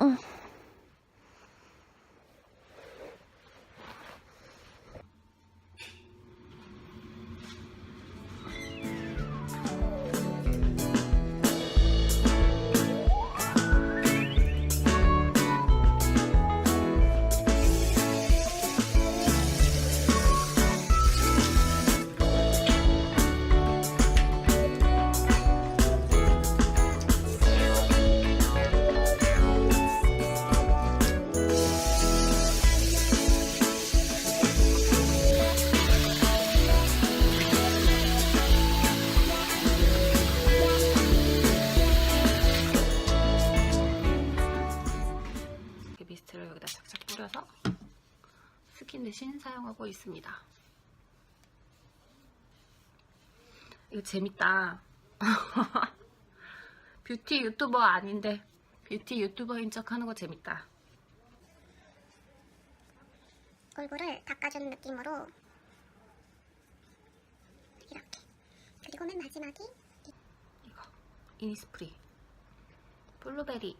이 이거 재밌다. 뷰티 유튜버 아닌데 뷰티 유튜버인 척 하는 거 재밌다. 얼굴을 닦아주는 느낌으로 이렇게. 그리고 맨 마지막이 이거. 이니스프리. 블루베리.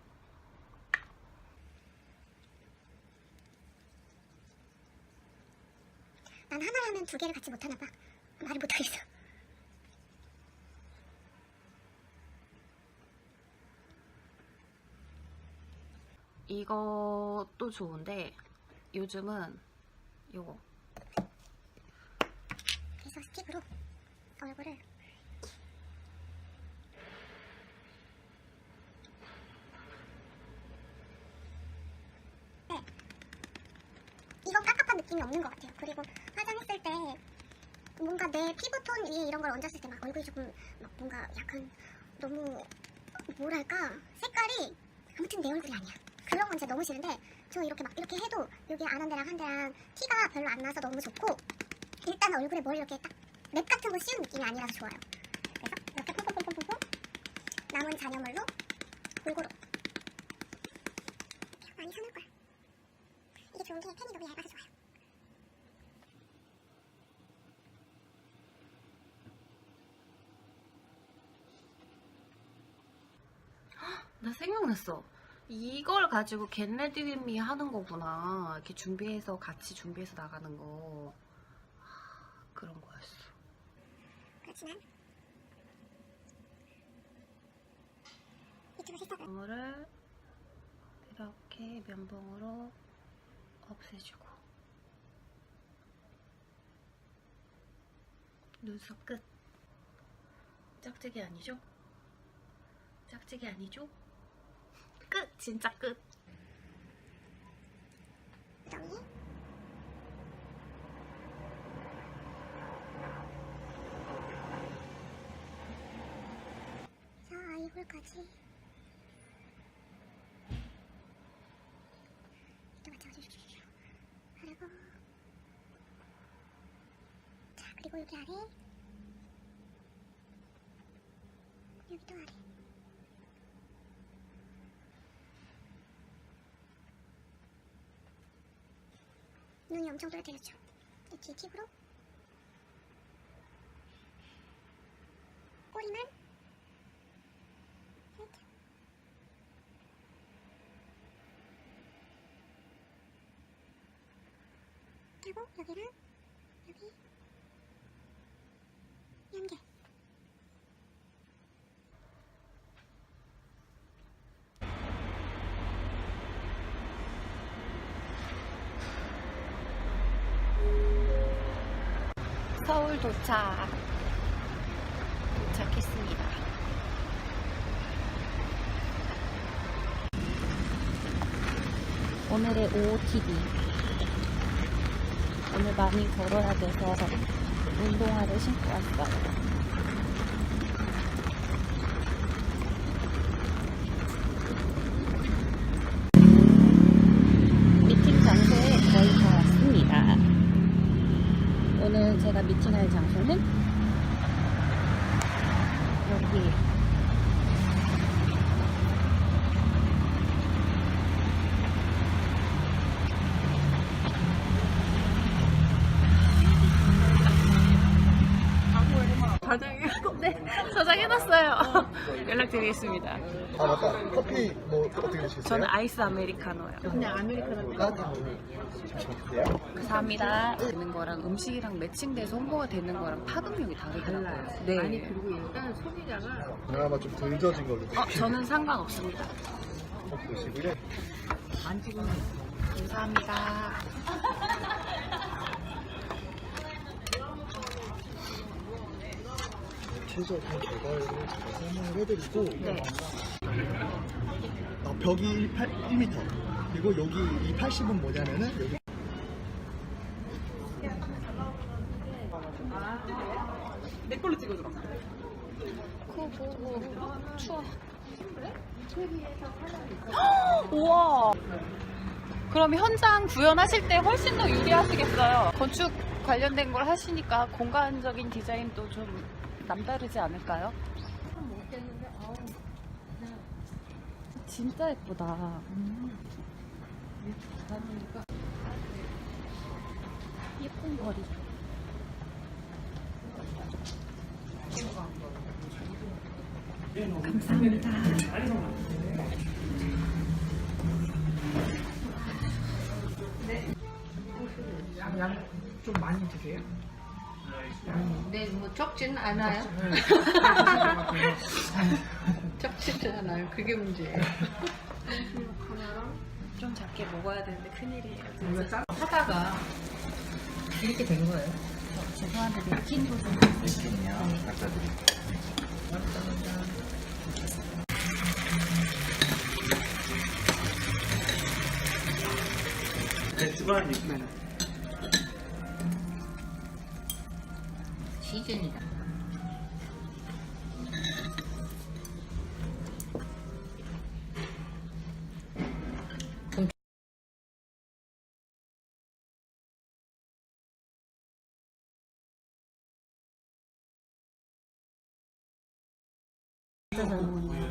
난 하나를 하면 두 개를 같이 못하나 봐. 말을 못하겠어 이것도 좋은데 요즘은 요거 그래서 스틱으로 얼굴을 네. 이건 깝깝한 느낌이 없는 것 같아요. 그리고 화장했을 때 뭔가 내 피부톤 위에 이런 걸 얹었을 때 막 얼굴이 조금 막 뭔가 약간 너무 뭐랄까 색깔이 아무튼 내 얼굴이 아니야. 그런 건 진짜 너무 싫은데 저 이렇게 막 이렇게 해도 여기 안 한 데랑 한 데랑 티가 별로 안 나서 너무 좋고 일단 얼굴에 뭘 이렇게 딱랩 같은 거 씌운 느낌이 아니라서 좋아요. 그래서 이렇게 퐁퐁퐁퐁퐁 남은 잔여물로 골고루 많이 사놓을 거야. 이게 좋은 게 펜이 너무 얇아서 좋아요. 나 생각났어. 이걸 가지고 겟레디 윈미 하는 거구나. 이렇게 준비해서 같이 준비해서 나가는 거. 하, 그런 거였어. 그렇지만 물을 이렇게 면봉으로 없애주고 눈썹 끝. 짝짝이 아니죠? 짝짝이 아니죠? 끝! 진짜 끝! 자 맞춰주십시오 그리고. 자 그리고 여기 아래. 여기 또 아래 눈이 엄청 또렷해졌죠. 이 뒤에 팁으로. 꼬리만. 살짝 하고 여기랑 여기 연계 서울 도착. 도착했습니다. 오늘의 OOTD. 오늘 많이 걸어야 돼서 운동화를 신고 왔어요. 미팅 장소에 거의 다 왔습니다. 오늘 제 제가 미팅할 장소는 여기. 네, 저장해놨어요. 연락드리겠습니다. 아 맞다 커피 뭐 어떻게 드시겠어요? 저는 아이스 아메리카노요. 그냥 아메리카노 까지 뭐 잠시만 주세요 감사합니다. 되는 거랑 음식이랑 매칭돼서 홍보가 되는 거랑 파급력이 다르더라고요. 네. 아니 그리고 일단 소비자가 그나마 좀덜 젖은 걸로 어, 저는 상관없습니다. 안 찍으면 감사합니다. 최저한 개발을 제가 설명을 해드리고 네. 어, 벽이 8, 1m 그리고 여기 이 80은 뭐냐면은 여기 구구구 추워. 우와. 그럼 현장 구현하실 때 훨씬 더 유리하시겠어요. 건축 관련된 걸 하시니까 공간적인 디자인도 좀 남다르지 않을까요? 진짜 예쁘다. 예쁜 거리. 감사합니다. 좀 많이 드세요? 네, 뭐 적지는 않아요. 적지는 않아요. 그게 문제예요. 좀 작게 먹어야 되는데 큰일이에요. 이거 짜 하다가 이렇게 된 거예요. 죄송한데 맥힌 부분 있을게요. 시즌이다.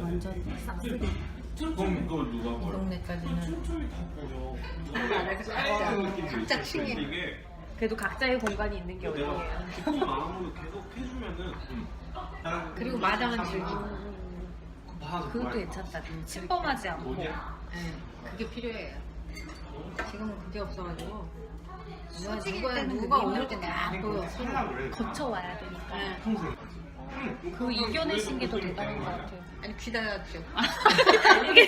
완전 싹쓸이. 그럼 그걸 누가 이 버려? 동네까지는 각자 각자 층에 이게 그래도 각자의 공간이 있는 게 내가 어디예요? 기쁜 마음으로 계속 해주면은 음. 그리고 마당은 즐기고 봐, 그것도 괜찮다. 침범하지 않고. 뭐냐? 예, 그게 필요해요. 지금은 그게 없어가지고 누가 솔직히 누가 때는 누가 그게 오늘 때나그 살라 그래. 거쳐와야 되니까. 평소에. 그 이겨내신 게 더 대단한 것 같아요. 아니 귀 닫았죠. 이게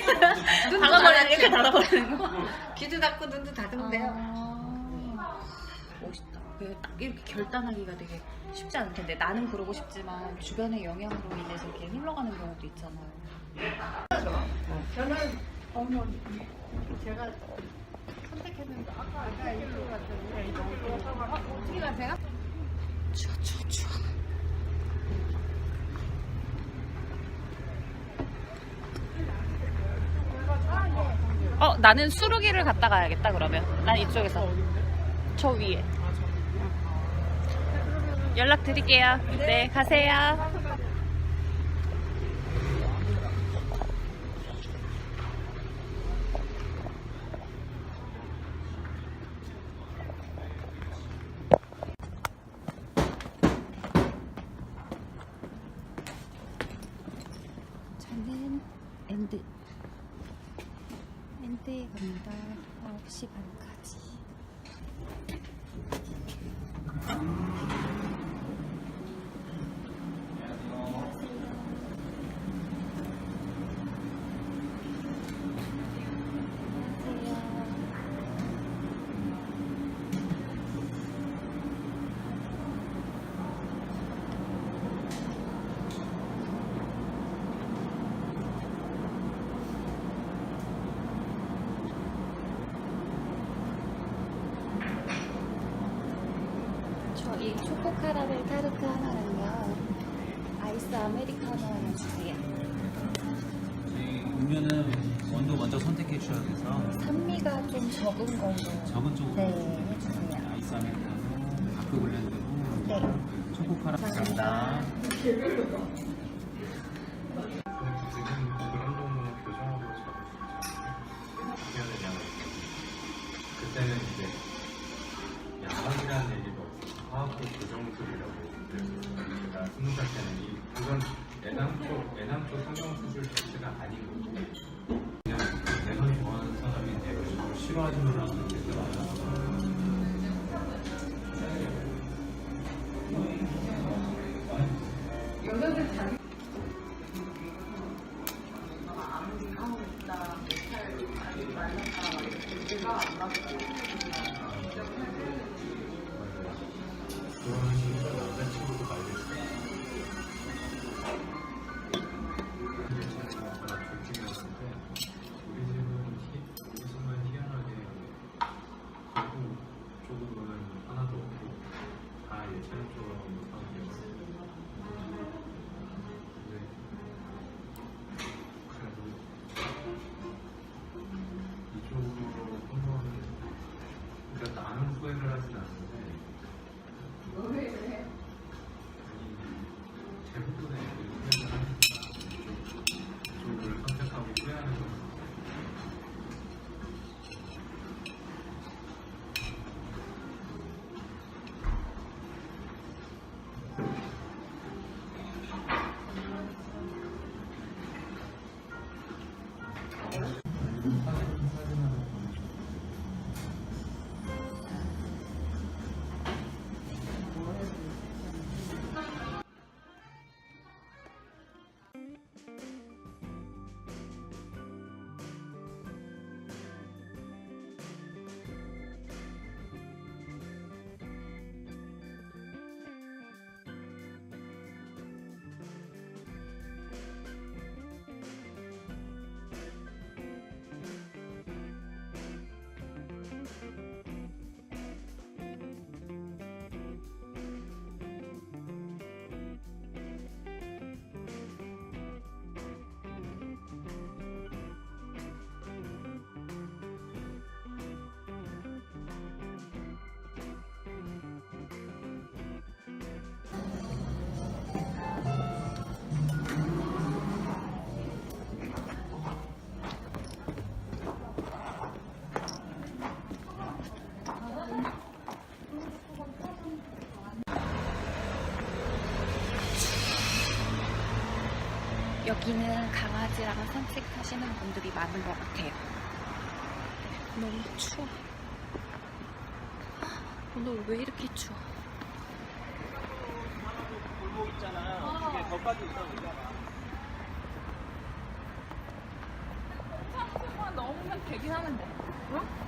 닫아버리는 이렇게 닫아버리는 거. 귀도 닫고 눈도 닫으면 돼요. 아, 멋있다. 그딱 이렇게 결단하기가 되게 쉽지 않을 텐데 나는 그러고 싶지만 주변의 영향으로 인해서 이렇게 흘러가는 경우도 있잖아요. 저는 어머 제가 선택했는데 아까 아까 일로 갔더니 어, 어떻게 가세요? 추워 추워 추워. 어 나는 수루기를 갔다 가야겠다 그러면 난 이쪽에서 저 위에 연락 드릴게요. 네 가세요. 저는 엔드 엔드에 갑니다. 9시 반까지 저희 초코 카라멜 타르트 하나랑요 아이스 아메리카노 하나 주세요 음료는 원두 먼저 선택해 주셔야 돼서. 산미가 좀 적은 걸로. 적은 쪽으로. 네 해주세요. 아이스 아메리카노 다크 블렌드고 초코카라 감사합니다. 애남 쪽 애남 쪽 성형 수술 자체가 아닌 거고 그냥 내가 좋아하는 사람이 내가 저를 싫어하지만 않는 나는 후회를 하진 않 여기는 강아지랑 산책하시는 분들이 많은 것 같아요. 너무 추워. 오늘 왜 이렇게 추워? 골목 있잖아요. 그게 덧가지 있어 너무면 되긴 하는데. 응?